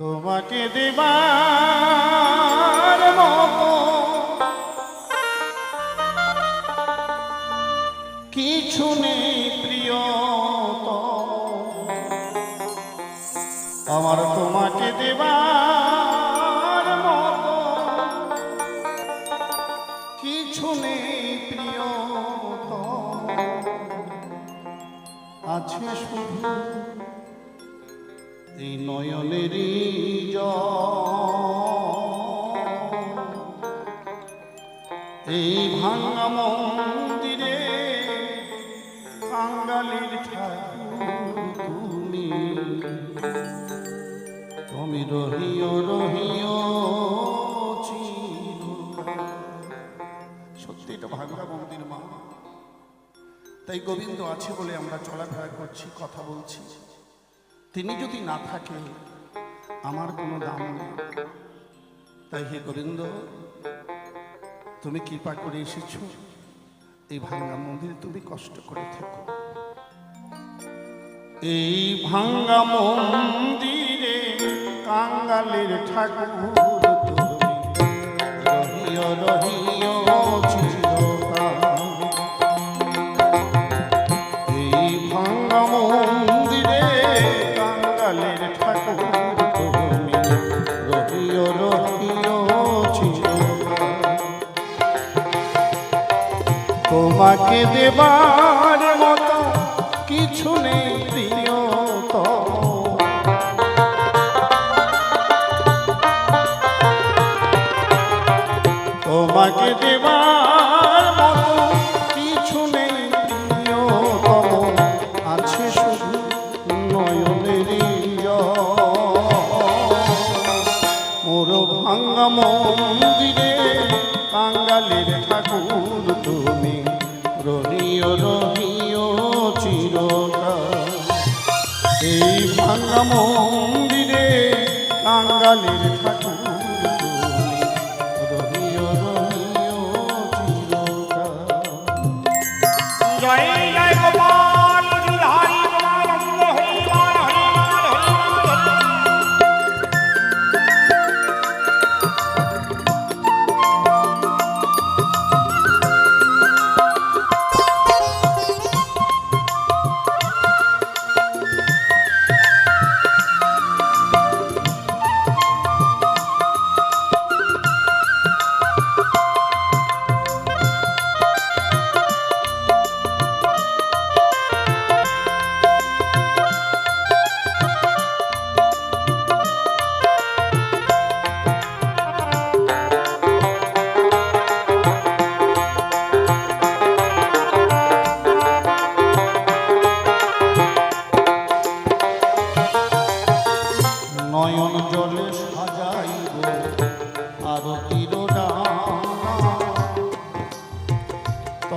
তোমাকে দেবার মতো। কিছু নেই প্রিয় আমার তোমাকে দেবার মতো। কিছু নেই প্রিয় আছে শুধু এই নয়নেরই এই ভাঙা মন্দিরে বাঙালির ঠাকুর তুমি। তুমি রহিও রহিও সত্যি এটা ভাঙা মন্দির মা। তাই গোবিন্দ আছে বলে আমরা চলাফেরা করছি, কথা বলছি। তিনি যদি না থাকে আমার কোনো দাম নেই। তাই হে গোবিন্দ তুমি কৃপা করে এসেছ। এই ভাঙা মন্দিরে তুমি কষ্ট করে থাকো। এই ভাঙ্গা মন্দিরে কাঙ্গালের ঠাকুর তুমি রহিও রহিও তোমাকে দেবার মতো কিছু নেই প্রিয় তোমাকে দেবার মতো কিছু নেই প্রিয়তম। আছে শুধু নয়নের মোর ভাঙ্গা মন্দিরে কাঙ্গালের ঠাকুর তুমি। রহিও রহিও চিরকাল। এই ভাঙা মন্দিরে কাঙ্গালের ঠাকুর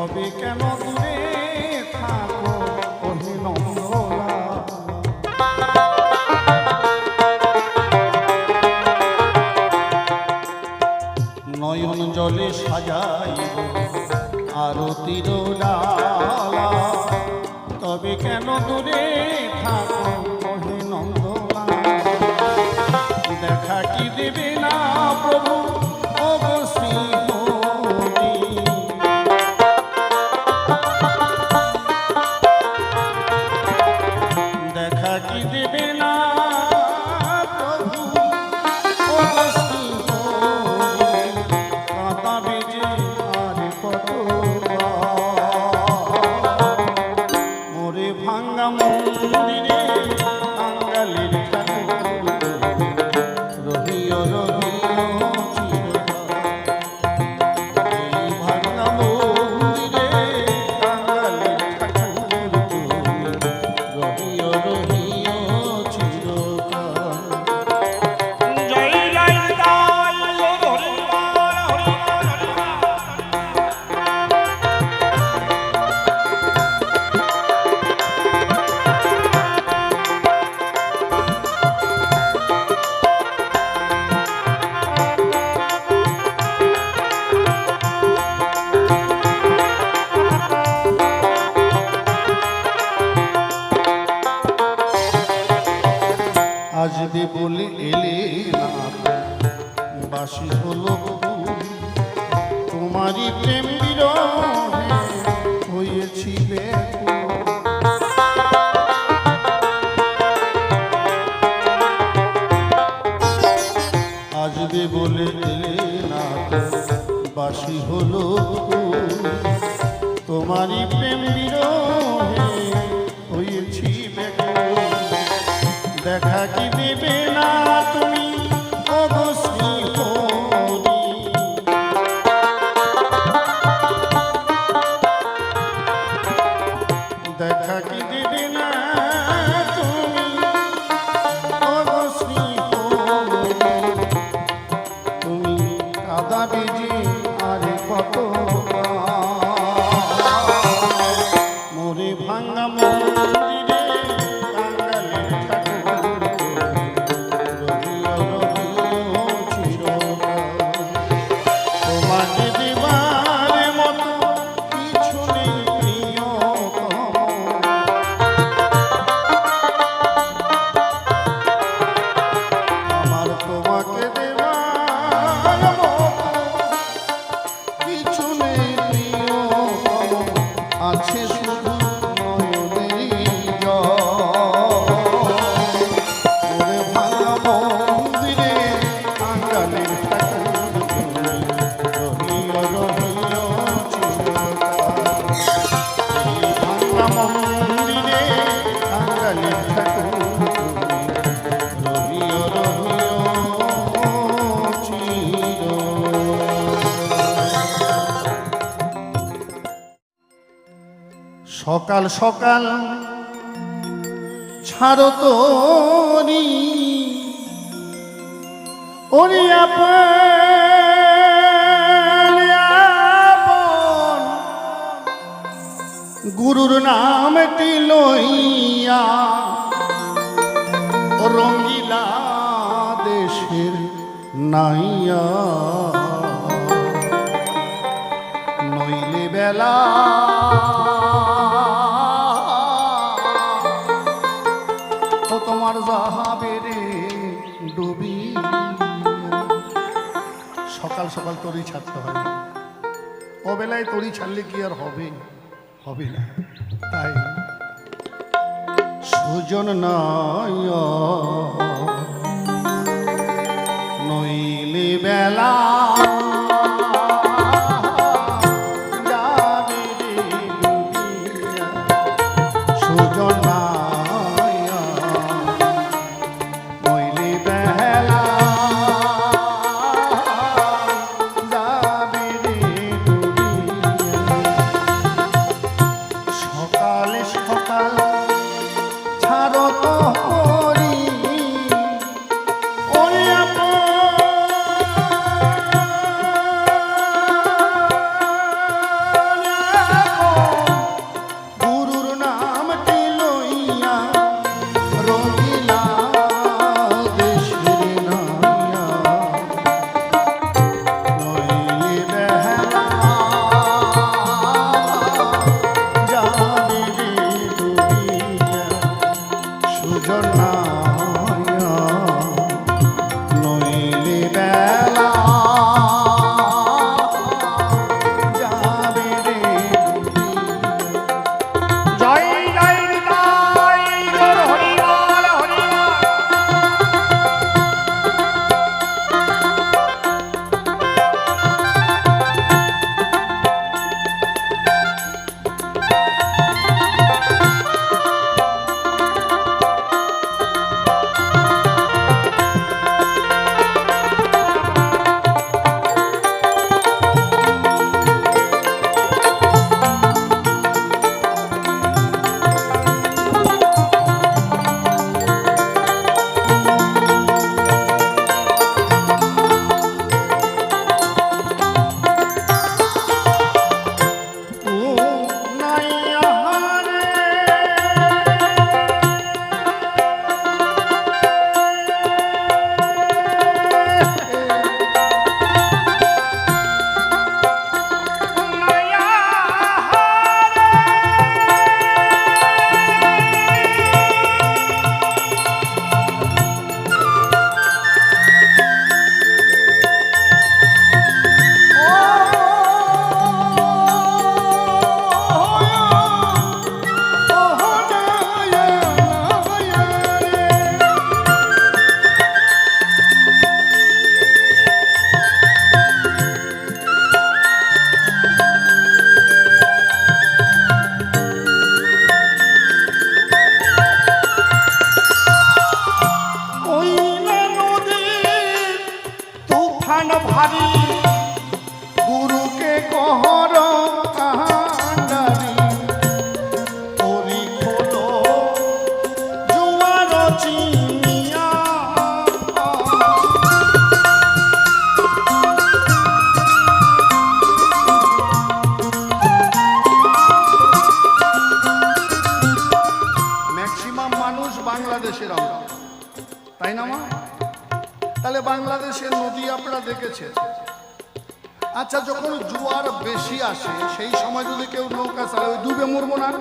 তবে কেন দূরে থাকো ওহে নন্দলা নয়ন জলে সাজাইব আরতির ডালা। তবে কেন দূরে থাকো ওহে দেখা কি দেবে না প্রভু? সকাল সকাল ছাড়ো তো গুরুর নামটি লইয়া রঙ্গিলা দেশের নাইয়া। নইলে বেলা সকাল সকাল তরি ছাড়তে হয় না। অবেলায় তরি ছাড়লে কি আর হবে? হবে না। তাই সুজন নয় নইলে বেলা তাহলে বাংলাদেশের নদী আপনারা দেখেছে আচ্ছা যখন জোয়ার বেশি আসে, সেই সময় যদি কেউ নৌকা চালায় ডুবে মরবো না?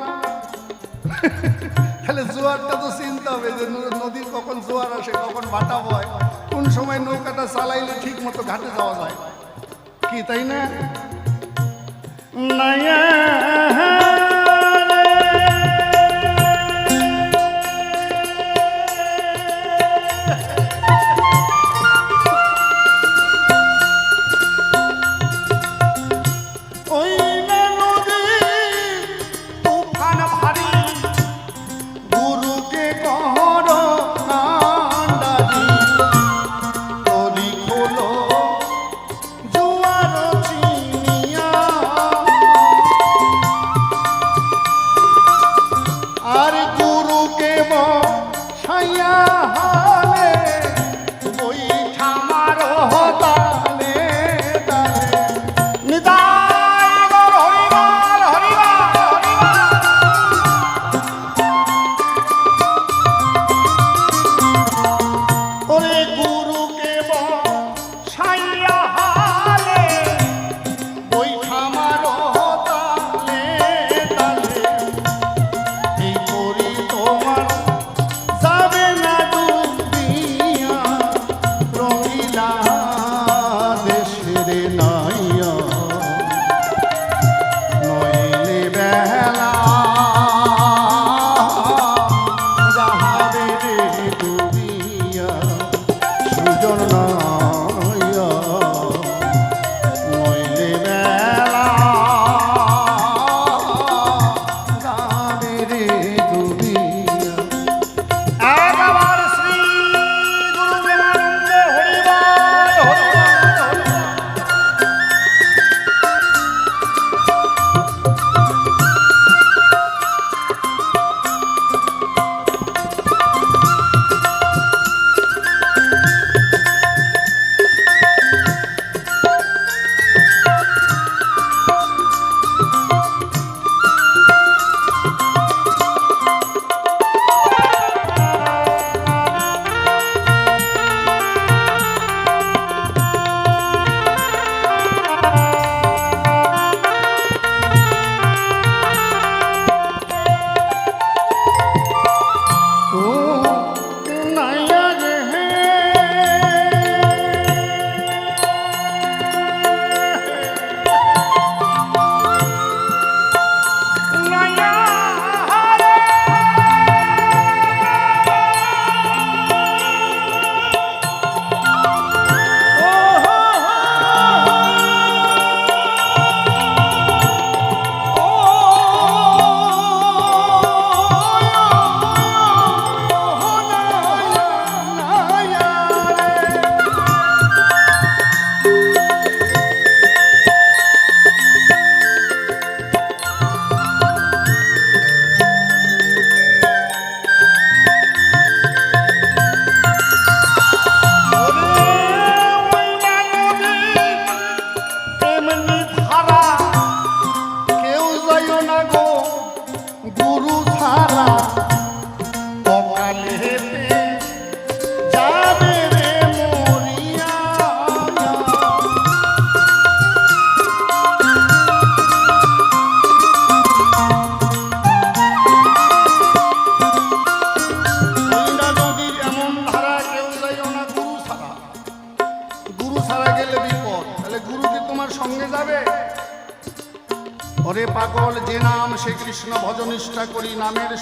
তাহলে জোয়ারটা তো চিন্তা হবে যে নদী কখন জোয়ার আসে, কখন ভাটা হয়, কোন সময় নৌকাটা চালাইলে ঠিক মতো ঘাটে যাওয়া যায়? কি, তাই না? নয়া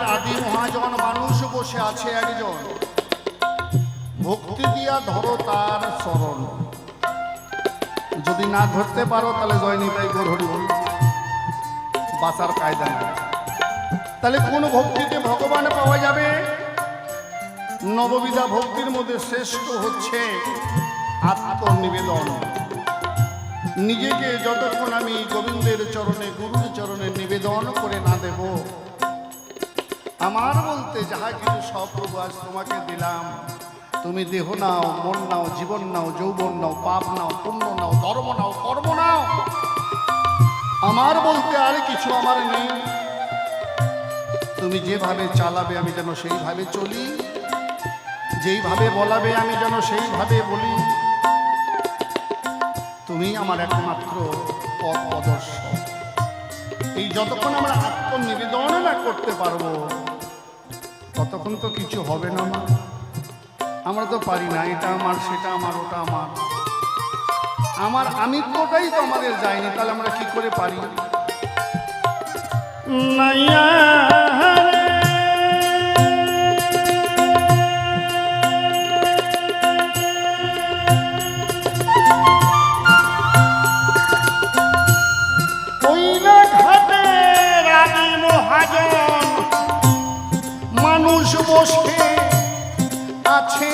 হইনা আদি মহাজন মানুষ বসে আছে একজন। ভক্তি দিয়া ধরো তার শরণ যদি না ধরতে পারো, তাহলে জয়নিতাই গোর হরি বাসার কায়দা নেই। তাহলে কোন ভক্তিতে ভগবান পাওয়া যাবে? নববিধা ভক্তির মধ্যে শ্রেষ্ঠ হচ্ছে আত্মনিবেদন। নিজেকে যতক্ষণ আমি গোবিন্দের চরণে, গুরুর চরণে নিবেদন করে না দেব আমার বলতে যাহা কিছু সব প্রভু আজ তোমাকে দিলাম, তুমি দেহ নাও, মন নাও, জীবন নাও, যৌবন নাও, পাপ নাও, পুণ্য নাও, ধর্ম নাও, কর্ম নাও। আমার বলতে আর কিছু আমার নেই। তুমি যেভাবে চালাবে আমি যেন সেইভাবে চলি, যেইভাবে বলাবে আমি যেন সেইভাবে বলি। তুমি আমার একমাত্র পথ প্রদর্শক। এই যতক্ষণ আমরা আত্মনিবেদন না করতে পারব ততক্ষণ তো কিছু হবে না, মা। আমরা তো পারি না, এটা আমার, সেটা আমার, ওটা আমার। আমার আমি আমিত্বটাই তো আমাদের যায়নি, তাহলে আমরা কি করে পারি? নাইয়া বসে আছে